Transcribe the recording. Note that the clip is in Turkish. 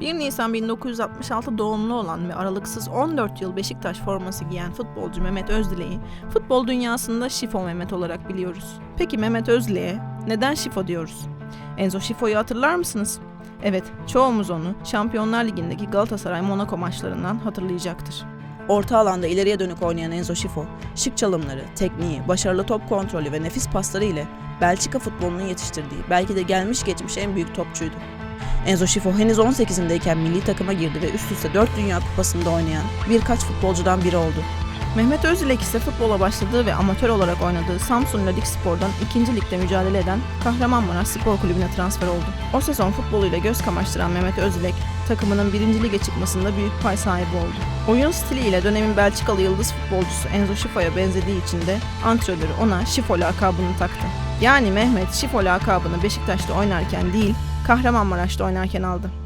1 Nisan 1966 doğumlu olan ve aralıksız 14 yıl Beşiktaş forması giyen futbolcu Mehmet Özdilek'i futbol dünyasında Şifo Mehmet olarak biliyoruz. Peki Mehmet Özdilek'e neden Şifo diyoruz? Enzo Şifo'yu hatırlar mısınız? Evet, çoğumuz onu Şampiyonlar Ligi'ndeki Galatasaray Monaco maçlarından hatırlayacaktır. Orta alanda ileriye dönük oynayan Enzo Şifo, şık çalımları, tekniği, başarılı top kontrolü ve nefis pasları ile Belçika futbolunun yetiştirdiği belki de gelmiş geçmiş en büyük topçuydu. Enzo Şifo henüz 18'indeyken milli takıma girdi ve üst üste 4 Dünya Kupası'nda oynayan birkaç futbolcudan biri oldu. Mehmet Özdilek ise futbola başladığı ve amatör olarak oynadığı Samsun Ladik Spor'dan 2. ligde mücadele eden Kahramanmaraş Spor Kulübü'ne transfer oldu. O sezon futboluyla göz kamaştıran Mehmet Özdilek, takımının 1. lige çıkmasında büyük pay sahibi oldu. Oyun stiliyle dönemin Belçikalı yıldız futbolcusu Enzo Şifo'ya benzediği için de antrenörü ona Şifo lakabını taktı. Yani Mehmet Şifo lakabını Beşiktaş'ta oynarken değil, Kahramanmaraş'ta oynarken aldı.